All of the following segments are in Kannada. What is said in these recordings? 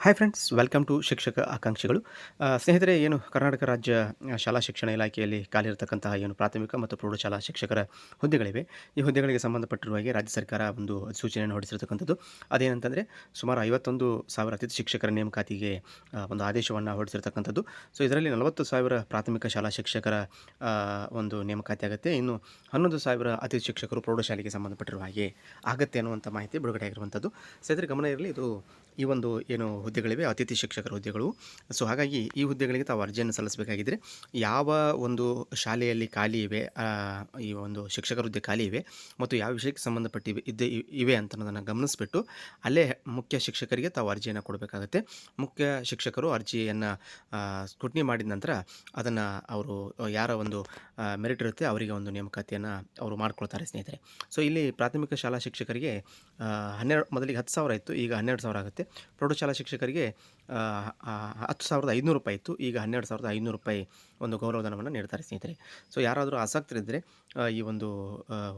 ಹಾಯ್ ಫ್ರೆಂಡ್ಸ್ ವೆಲ್ಕಮ್ ಟು ಶಿಕ್ಷಕ ಆಕಾಂಕ್ಷಿಗಳು. ಸ್ನೇಹಿತರೆ, ಏನು ಕರ್ನಾಟಕ ರಾಜ್ಯ ಶಾಲಾ ಶಿಕ್ಷಣ ಇಲಾಖೆಯಲ್ಲಿ ಖಾಲಿರ್ತಕ್ಕಂತಹ ಏನು ಪ್ರಾಥಮಿಕ ಮತ್ತು ಪ್ರೌಢಶಾಲಾ ಶಿಕ್ಷಕರ ಹುದ್ದೆಗಳಿವೆ. ಈ ಹುದ್ದೆಗಳಿಗೆ ಸಂಬಂಧಪಟ್ಟಿರುವ ಹಾಗೆ ರಾಜ್ಯ ಸರ್ಕಾರ ಒಂದು ಸೂಚನೆಯನ್ನು ಹೊರಡಿಸಿರ್ತಕ್ಕಂಥದ್ದು. ಅದೇನಂತಂದರೆ, ಸುಮಾರು ಐವತ್ತೊಂದು ಸಾವಿರ ಅತಿಥಿ ಶಿಕ್ಷಕರ ನೇಮಕಾತಿಗೆ ಒಂದು ಆದೇಶವನ್ನು ಹೊರಡಿಸಿರ್ತಕ್ಕಂಥದ್ದು. ಸೊ, ಇದರಲ್ಲಿ ನಲವತ್ತು ಸಾವಿರ ಪ್ರಾಥಮಿಕ ಶಾಲಾ ಶಿಕ್ಷಕರ ಒಂದು ನೇಮಕಾತಿ ಆಗುತ್ತೆ. ಇನ್ನು ಹನ್ನೊಂದು ಸಾವಿರ ಅತಿಥಿ ಶಿಕ್ಷಕರು ಪ್ರೌಢಶಾಲೆಗೆ ಸಂಬಂಧಪಟ್ಟಿರುವ ಹಾಗೆ ಆಗತ್ತೆ ಅನ್ನುವಂಥ ಮಾಹಿತಿ ಬಿಡುಗಡೆ ಆಗಿರುವಂಥದ್ದು ಸ್ನೇಹಿತರೆ, ಗಮನ ಇರಲಿ, ಇದು ಈ ಒಂದು ಏನು ಹುದ್ದೆಗಳಿವೆ, ಅತಿಥಿ ಶಿಕ್ಷಕರ ಹುದ್ದೆಗಳು. ಸೊ ಹಾಗಾಗಿ ಈ ಹುದ್ದೆಗಳಿಗೆ ತಾವು ಅರ್ಜಿಯನ್ನು ಸಲ್ಲಿಸಬೇಕಾಗಿದ್ದರೆ ಯಾವ ಒಂದು ಶಾಲೆಯಲ್ಲಿ ಖಾಲಿ ಇವೆ ಈ ಒಂದು ಶಿಕ್ಷಕರ ಹುದ್ದೆ ಖಾಲಿ ಇವೆ ಮತ್ತು ಯಾವ ವಿಷಯಕ್ಕೆ ಸಂಬಂಧಪಟ್ಟಿವೆ ಇದ್ದೆ, ಇವೆ ಅಂತ ಅನ್ನೋದನ್ನು ಗಮನಿಸಿಬಿಟ್ಟು ಅಲ್ಲೇ ಮುಖ್ಯ ಶಿಕ್ಷಕರಿಗೆ ತಾವು ಅರ್ಜಿಯನ್ನು ಕೊಡಬೇಕಾಗುತ್ತೆ. ಮುಖ್ಯ ಶಿಕ್ಷಕರು ಅರ್ಜಿಯನ್ನು ಸ್ಕ್ರೂಟ್ನಿ ಮಾಡಿದ ನಂತರ ಅದನ್ನು ಅವರು, ಯಾರ ಒಂದು ಮೆರಿಟ್ ಇರುತ್ತೆ ಅವರಿಗೆ ಒಂದು ನೇಮಕಾತಿಯನ್ನು ಅವರು ಮಾಡ್ಕೊಳ್ತಾರೆ ಸ್ನೇಹಿತರೆ. ಸೊ ಇಲ್ಲಿ ಪ್ರಾಥಮಿಕ ಶಾಲಾ ಶಿಕ್ಷಕರಿಗೆ ಹನ್ನೆರಡು, ಮೊದಲಿಗೆ ಹತ್ತು ಸಾವಿರ ಇತ್ತು, ಈಗ ಹನ್ನೆರಡು ಸಾವಿರ ಆಗುತ್ತೆ. ಪ್ರೌಢಶಾಲಾ ಶಿಕ್ಷಕರಿಗೆ ಆ, ಹತ್ತು ಸಾವಿರದ ಐನೂರು ರೂಪಾಯಿ ಇತ್ತು. ಈಗ ಹನ್ನೆರಡು ಸಾವಿರದ ಐನೂರು ರೂಪಾಯಿ ಒಂದು ಗೌರವಧನವನ್ನು ನೀಡ್ತಾರೆ ಸ್ನೇಹಿತರೆ. ಸೊ ಯಾರಾದರೂ ಆಸಕ್ತರಿದ್ದರೆ ಈ ಒಂದು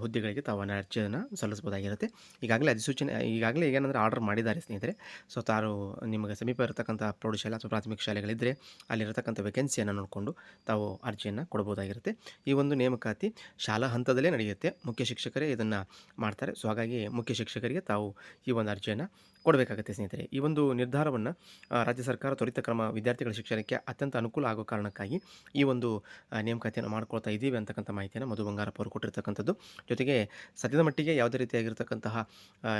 ಹುದ್ದೆಗಳಿಗೆ ತಾವು ಅರ್ಜಿಯನ್ನು ಸಲ್ಲಿಸ್ಬೋದಾಗಿರುತ್ತೆ ಈಗಾಗಲೇ ಅಧಿಸೂಚನೆ ಈಗಾಗಲೇ ಏನಂದರೆ ಆರ್ಡರ್ ಮಾಡಿದ್ದಾರೆ ಸ್ನೇಹಿತರೆ. ಸೊ ತಾರು ನಿಮಗೆ ಸಮೀಪ ಇರತಕ್ಕಂಥ ಪ್ರೌಢಶಾಲೆ ಅಥವಾ ಪ್ರಾಥಮಿಕ ಶಾಲೆಗಳಿದ್ದರೆ ಅಲ್ಲಿರತಕ್ಕಂಥ ವೇಕೆನ್ಸಿಯನ್ನು ನೋಡಿಕೊಂಡು ತಾವು ಅರ್ಜಿಯನ್ನು ಕೊಡ್ಬೋದಾಗಿರುತ್ತೆ ಈ ಒಂದು ನೇಮಕಾತಿ ಶಾಲಾ ಹಂತದಲ್ಲೇ ನಡೆಯುತ್ತೆ. ಮುಖ್ಯ ಶಿಕ್ಷಕರೇ ಇದನ್ನು ಮಾಡ್ತಾರೆ. ಸೊ ಹಾಗಾಗಿ ಮುಖ್ಯ ಶಿಕ್ಷಕರಿಗೆ ತಾವು ಈ ಒಂದು ಅರ್ಜಿಯನ್ನು ಕೊಡಬೇಕಾಗುತ್ತೆ ಸ್ನೇಹಿತರೆ. ಈ ಒಂದು ನಿರ್ಧಾರವನ್ನು ರಾಜ್ಯ ಸರ್ಕಾರ ತ್ವರಿತ ಕ್ರಮ ವಿದ್ಯಾರ್ಥಿಗಳ ಶಿಕ್ಷಣಕ್ಕೆ ಅತ್ಯಂತ ಅನುಕೂಲ ಆಗೋ ಕಾರಣಕ್ಕಾಗಿ ಈ ಒಂದು ನೇಮಕಾತಿಯನ್ನು ಮಾಡ್ಕೊಳ್ತಾ ಇದ್ದೀವಿ ಅಂತಕ್ಕಂಥ ಮಾಹಿತಿಯನ್ನು ಮಧು ಬಂಗಾರಪ್ಪ ಅವರು ಕೊಟ್ಟಿರ್ತಕ್ಕಂಥದ್ದು. ಜೊತೆಗೆ ಸದ್ಯದ ಮಟ್ಟಿಗೆ ಯಾವುದೇ ರೀತಿಯಾಗಿರ್ತಕ್ಕಂತಹ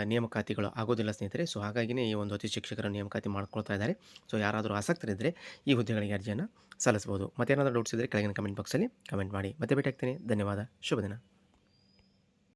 ನೇಮಕಾತಿಗಳು ಆಗೋದಿಲ್ಲ ಸ್ನೇಹಿತರೆ. ಸೊ, ಹಾಗಾಗಿನೇ ಈ ಒಂದು ಅತಿ ಶಿಕ್ಷಕರ ನೇಮಕಾತಿ ಮಾಡ್ಕೊಳ್ತಾ ಇದ್ದಾರೆ. ಸೊ, ಯಾರಾದರೂ ಆಸಕ್ತರಿದ್ದರೆ ಈ ಹುದ್ದೆಗಳಿಗೆ ಅರ್ಜಿಯನ್ನು ಸಲ್ಲಿಸ್ಬೋದು ಮತ್ತೇನಾದರೂ ಡೌಟ್ಸ್ ಇದ್ದರೆ ಕೆಳಗಿನ ಕಮೆಂಟ್ ಬಾಕ್ಸಲ್ಲಿ ಕಮೆಂಟ್ ಮಾಡಿ. ಮತ್ತೆ ಭೇಟಿ ಆಗ್ತೀನಿ. ಧನ್ಯವಾದ. ಶುಭ ದಿನ.